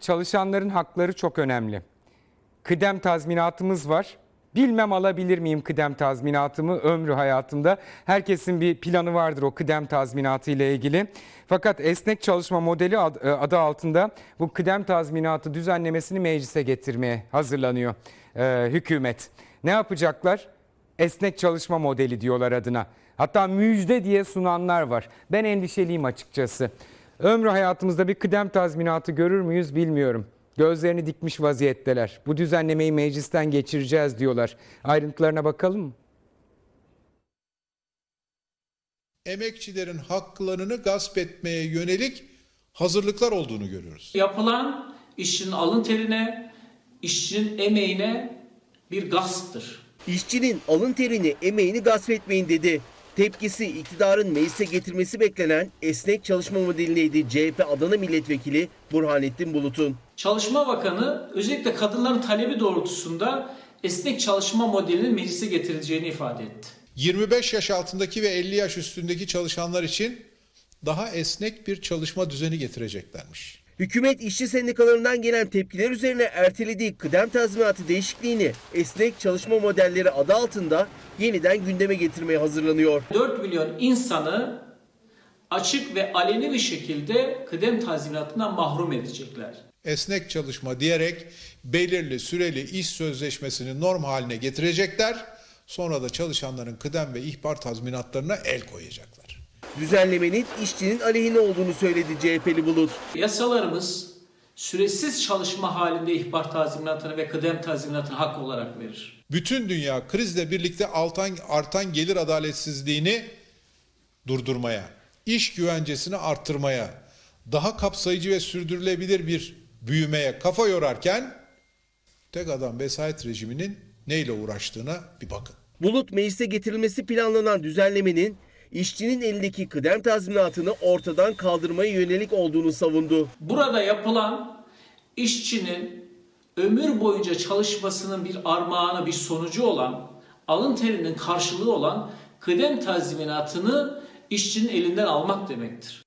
çalışanların hakları çok önemli. Kıdem tazminatımız var. Bilmem alabilir miyim kıdem tazminatımı ömrü hayatımda. Herkesin bir planı vardır o kıdem tazminatı ile ilgili. Fakat esnek çalışma modeli e, adı altında bu kıdem tazminatı düzenlemesini meclise getirmeye hazırlanıyor e, hükümet. Ne yapacaklar? Esnek çalışma modeli diyorlar adına. Hatta müjde diye sunanlar var. Ben endişeliyim açıkçası. Ömrü hayatımızda bir kıdem tazminatı görür müyüz bilmiyorum. Gözlerini dikmiş vaziyetteler. Bu düzenlemeyi meclisten geçireceğiz diyorlar. Ayrıntılarına bakalım mı? emekçilerin haklarını gasp etmeye yönelik hazırlıklar olduğunu görüyoruz. Yapılan işçinin alın terine, işçinin emeğine bir gasptır. İşçinin alın terini, emeğini gasp etmeyin dedi. Tepkisi iktidarın meclise getirmesi beklenen esnek çalışma modelineydi CHP Adana Milletvekili Burhanettin Bulut'un. Çalışma Bakanı özellikle kadınların talebi doğrultusunda esnek çalışma modelinin meclise getirileceğini ifade etti. 25 yaş altındaki ve 50 yaş üstündeki çalışanlar için daha esnek bir çalışma düzeni getireceklermiş. Hükümet işçi sendikalarından gelen tepkiler üzerine ertelediği kıdem tazminatı değişikliğini esnek çalışma modelleri adı altında yeniden gündeme getirmeye hazırlanıyor. 4 milyon insanı açık ve aleni bir şekilde kıdem tazminatından mahrum edecekler. Esnek çalışma diyerek belirli süreli iş sözleşmesini norm haline getirecekler. Sonra da çalışanların kıdem ve ihbar tazminatlarına el koyacaklar. Düzenlemenin işçinin aleyhine olduğunu söyledi CHP'li Bulut. Yasalarımız süresiz çalışma halinde ihbar tazminatını ve kıdem tazminatını hak olarak verir. Bütün dünya krizle birlikte artan, artan gelir adaletsizliğini durdurmaya, iş güvencesini arttırmaya, daha kapsayıcı ve sürdürülebilir bir büyümeye kafa yorarken tek adam vesayet rejiminin neyle uğraştığına bir bakın. Bulut meclise getirilmesi planlanan düzenlemenin işçinin elindeki kıdem tazminatını ortadan kaldırmaya yönelik olduğunu savundu. Burada yapılan işçinin ömür boyunca çalışmasının bir armağanı, bir sonucu olan, alın terinin karşılığı olan kıdem tazminatını işçinin elinden almak demektir.